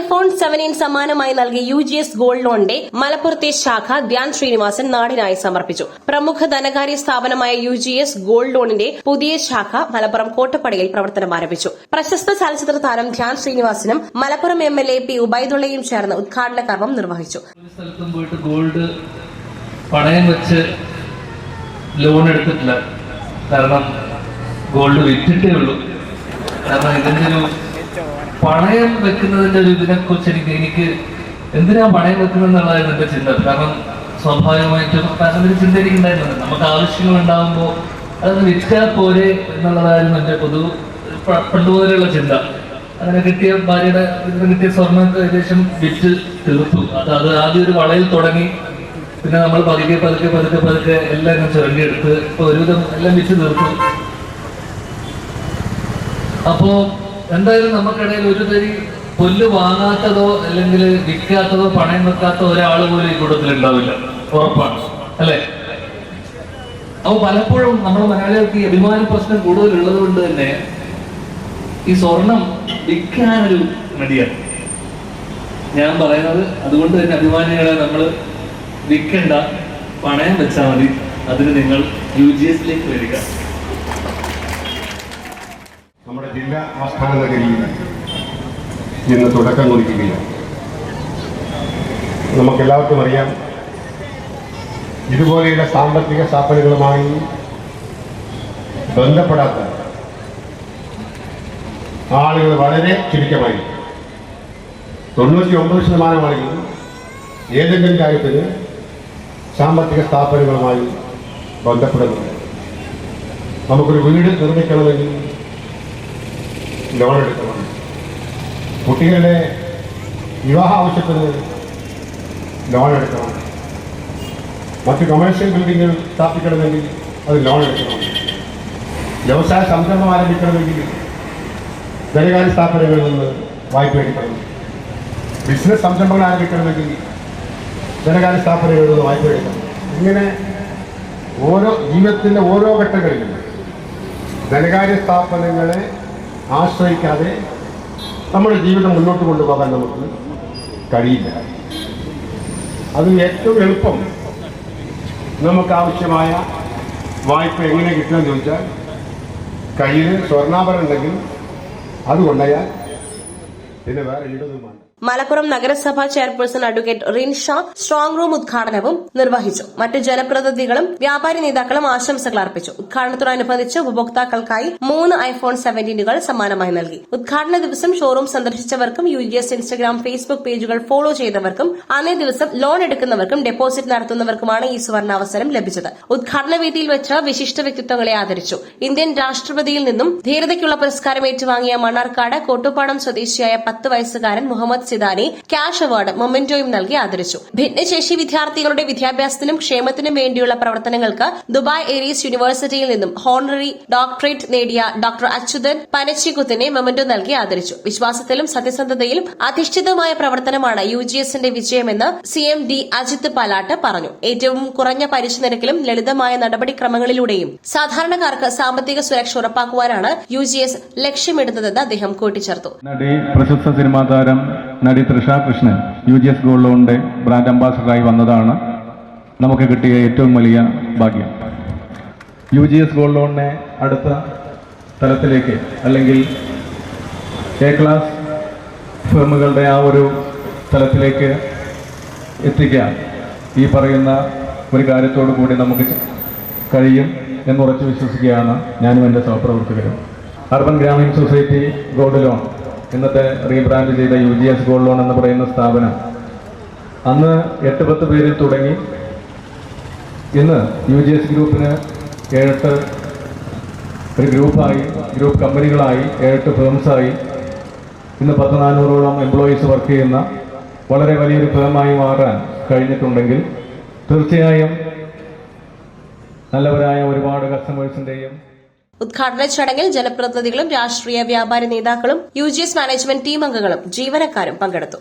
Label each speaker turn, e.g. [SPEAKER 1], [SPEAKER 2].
[SPEAKER 1] IPhone seventeen സമ്മാനമായി നൽകിയ U G S gold ലോണിന്റെ മലപ്പുറത്തെ ശാഖ ധ്യാൻ ശ്രീനിവാസൻ നാടിനായി സമർപ്പിച്ചു. പ്രമുഖ ധനകാര്യ സ്ഥാപനമായ യു ജി എസ് ഗോൾഡ് ലോണിന്റെ പുതിയ ശാഖ മലപ്പുറം കോട്ടപ്പടിയിൽ പ്രവർത്തനം ആരംഭിച്ചു. പ്രശസ്ത ചലച്ചിത്ര താരം Dhyan ശ്രീനിവാസനും Malappuram M L A P ഉബൈദുള്ളയും ചേർന്ന് ഉദ്ഘാടന കർമ്മം നിർവഹിച്ചു.
[SPEAKER 2] പണയം വെച്ച് ലോൺ എടുത്തിട്ടില്ല. കാരണം ഗോൾഡ് വിറ്റിട്ടേ ഉള്ളൂ. കാരണം ഒരു പണയം വെക്കുന്നതിന്റെ ഒരു ഇതിനെ കുറിച്ച് എനിക്ക് എനിക്ക് എന്തിനാ പണയം വെക്കുന്നത് എന്നുള്ളതായിരുന്നു എന്റെ ചിന്ത. കാരണം സ്വാഭാവികമായിട്ടും കാരണം ഒരു ചിന്ത എനിക്ക് ഉണ്ടായിരുന്നത് നമുക്ക് ആവശ്യങ്ങൾ ഉണ്ടാകുമ്പോൾ അതൊന്ന് വിറ്റാൽ പോരെ എന്നുള്ളതായിരുന്നു എന്റെ പൊതു പണ്ടുപോലെയുള്ള ചിന്ത. അങ്ങനെ കിട്ടിയ ഭാര്യയുടെ കിട്ടിയ സ്വർണം ഏകദേശം വിറ്റ് തീർത്തു. അത് അത് ആദ്യം ഒരു വളയിൽ തുടങ്ങി. പിന്നെ നമ്മൾ പതുക്കെ പതുക്കെ പതുക്കെ പതുക്കെ എല്ലാം ഞാൻ ചുരണ്ടിയെടുത്ത് ഇപ്പൊ ഒരുവിധം എല്ലാം വിറ്റ് തീർത്തു. അപ്പോ എന്തായാലും നമുക്കിടയിൽ ഒരു തരി പുല്ല് വാങ്ങാത്തതോ അല്ലെങ്കിൽ വിൽക്കാത്തതോ പണയം വെക്കാത്ത ഒരാൾ പോലും ഈ കൂട്ടത്തിൽ ഉണ്ടാവില്ല. ഉറപ്പാണ്. അല്ലെ? അപ്പൊ പലപ്പോഴും നമ്മൾ മലയാളികൾക്ക് ഈ അഭിമാന പ്രശ്നം കൂടുതലുള്ളത് കൊണ്ട് തന്നെ ഈ സ്വർണം വിൽക്കാനൊരു മടിയാണ്. ഞാൻ പറയുന്നത് അതുകൊണ്ട് തന്നെ അഭിമാനികളെ നമ്മൾ വിൽക്കണ്ട പണയം വെച്ചാൽ മതി. അതിന് നിങ്ങൾ യു ജി എസിലേക്ക് വരിക.
[SPEAKER 3] നമ്മുടെ ജില്ലാ ആസ്ഥാന നഗരിയിൽ ഇന്ന് തുടക്കം കുറിക്കുകയാണ്. നമുക്കെല്ലാവർക്കും അറിയാം ഇതുപോലെയുള്ള സാമ്പത്തിക സ്ഥാപനങ്ങളുമായി ബന്ധപ്പെടാത്ത ആളുകൾ വളരെ ചുരുക്കമായി. തൊണ്ണൂറ്റി ഒമ്പത് ശതമാനം ആളുകൾ ഏതെങ്കിലും കാര്യത്തിന് സാമ്പത്തിക സ്ഥാപനങ്ങളുമായി ബന്ധപ്പെടുന്നുണ്ട്. നമുക്കൊരു വീട് നിർമ്മിക്കണമെങ്കിൽ ലോൺ എടുക്കണം കുട്ടികളുടെ വിവാഹ ആവശ്യത്തിന് ലോൺ എടുക്കണം മറ്റ് കൊമേഴ്ഷ്യൽ ബിൽഡിങ്ങുകൾ സ്ഥാപിക്കണമെങ്കിൽ അത് ലോൺ എടുക്കണം വ്യവസായ സംരംഭം ആരംഭിക്കണമെങ്കിൽ ധനകാര്യ സ്ഥാപനങ്ങളിൽ നിന്ന് വായ്പ എടുക്കണം. ബിസിനസ് സംരംഭങ്ങൾ ആരംഭിക്കണമെങ്കിൽ ധനകാര്യ സ്ഥാപനങ്ങളിൽ നിന്ന് വായ്പ എടുക്കണം. ഇങ്ങനെ ഓരോ ജീവിതത്തിന്റെ ഓരോ ഘട്ടങ്ങളിലും ധനകാര്യ സ്ഥാപനങ്ങളെ ആശ്രയിക്കാതെ നമ്മുടെ ജീവിതം മുന്നോട്ട് കൊണ്ടുപോകാൻ നമുക്ക് കഴിയില്ല. അതിന് ഏറ്റവും എളുപ്പം നമുക്ക് ആവശ്യമായ വായ്പ എങ്ങനെ കിട്ടുമെന്ന് ചോദിച്ചാൽ കയ്യിൽ സ്വർണാഭരണം ഉണ്ടെങ്കിൽ അത് കൊണ്ടയാൽ പിന്നെ വേറെ ഇടതുമാണ്
[SPEAKER 1] മലപ്പുറം നഗരസഭാ chairperson advocate Rinsha strong room ഉദ്ഘാടനവും നിർവഹിച്ചു. മറ്റ് ജനപ്രതിനിധികളും വ്യാപാരി നേതാക്കളും ആശംസകൾ അർപ്പിച്ചു. ഉദ്ഘാടനത്തോടനുബന്ധിച്ച് ഉപഭോക്താക്കൾക്കായി മൂന്ന് ഐഫോൺ സെവന്റീനുകൾ സമ്മാനമായി നൽകി. ഉദ്ഘാടന ദിവസം showroom സന്ദർശിച്ചവർക്കും U G S Instagram Facebook പേജുകൾ ഫോളോ ചെയ്തവർക്കും അന്നേ ദിവസം ലോൺ എടുക്കുന്നവർക്കും ഡെപ്പോസിറ്റ് നടത്തുന്നവർക്കുമാണ് ഈ സുവർണാവസരം ലഭിച്ചത്. ഉദ്ഘാടന വേദിയിൽ വെച്ച് വിശിഷ്ട വ്യക്തിത്വങ്ങളെ ആദരിച്ചു. ഇന്ത്യൻ രാഷ്ട്രപതിയിൽ നിന്നും ധീരതയ്ക്കുള്ള പുരസ്കാരം ഏറ്റുവാങ്ങിയ മണ്ണാർക്കാട് കോട്ടുപാടം സ്വദേശിയായ പത്ത് വയസ്സുകാരൻ മുഹമ്മദ് സിദാനെ ക്യാഷ് അവാർഡ് മൊമെന്റോയും നൽകി ആദരിച്ചു. ഭിന്നശേഷി വിദ്യാർത്ഥികളുടെ വിദ്യാഭ്യാസത്തിനും ക്ഷേമത്തിനും വേണ്ടിയുള്ള പ്രവർത്തനങ്ങൾക്ക് ദുബായ് ഏരീസ് യൂണിവേഴ്സിറ്റിയിൽ നിന്നും ഹോണററി ഡോക്ടറേറ്റ് നേടിയ ഡോക്ടർ അച്യുതൻ പനച്ചികുത്തിനെ മൊമെന്റോ നൽകി ആദരിച്ചു. വിശ്വാസത്തിലും സത്യസന്ധതയിലും അധിഷ്ഠിതമായ പ്രവർത്തനമാണ് യു ജി എസിന്റെ വിജയമെന്ന് C M D Ajith Palatt പറഞ്ഞു. ഏറ്റവും കുറഞ്ഞ പലിശ നിരക്കിലും ലളിതമായ നടപടിക്രമങ്ങളിലൂടെയും സാധാരണക്കാർക്ക് സാമ്പത്തിക സുരക്ഷ ഉറപ്പാക്കുവാനാണ് യു ജി എസ് ലക്ഷ്യമിടുന്നതെന്ന് അദ്ദേഹം കൂട്ടിച്ചേർത്തു.
[SPEAKER 4] പ്രശസ്ത സിനിമാ താരം നടി Trisha Krishnan U G S gold ലോണിന്റെ brand അംബാസഡറായി വന്നതാണ്. നമുക്ക് കിട്ടിയ ഏറ്റവും വലിയ ഭാഗ്യം. യു ജി എസ് ഗോൾഡ് ലോണിനെ അടുത്ത തലത്തിലേക്ക് അല്ലെങ്കിൽ എ ക്ലാസ് ഫേമുകളുടെ ആ ഒരു തലത്തിലേക്ക് എത്തിക്കാൻ ഈ പറയുന്ന ഒരു കാര്യത്തോടു കൂടി നമുക്ക് കഴിയും എന്നുറച്ചു വിശ്വസിക്കുകയാണ് ഞാനും എന്റെ സഹപ്രവർത്തകരും. Urban Grameen society gold loan. ഇന്നത്തെ റീബ്രാൻഡ് ചെയ്ത U G S gold loan എന്ന് പറയുന്ന സ്ഥാപനം അന്ന് എട്ട് പത്ത് പേരിൽ തുടങ്ങി. ഇന്ന് യു ജി എസ് ഗ്രൂപ്പിന് ഏഴെട്ട് ഒരു ഗ്രൂപ്പായി ഗ്രൂപ്പ് കമ്പനികളായി ഏഴെട്ട് ഫേംസായി. ഇന്ന് പത്ത് നാനൂറോളം എംപ്ലോയീസ് വർക്ക് ചെയ്യുന്ന വളരെ വലിയൊരു ഫേമായി മാറാൻ കഴിഞ്ഞിട്ടുണ്ടെങ്കിൽ തീർച്ചയായും നല്ലവരായ ഒരുപാട് കസ്റ്റമേഴ്സിന്റെയും
[SPEAKER 1] ഉദ്ഘാടന ചടങ്ങിൽ ജനപ്രതിനിധികളും രാഷ്ട്രീയ വ്യാപാര നേതാക്കളും യു മാനേജ്മെന്റ് ടീം അംഗങ്ങളും ജീവനക്കാരും പങ്കെടുത്തു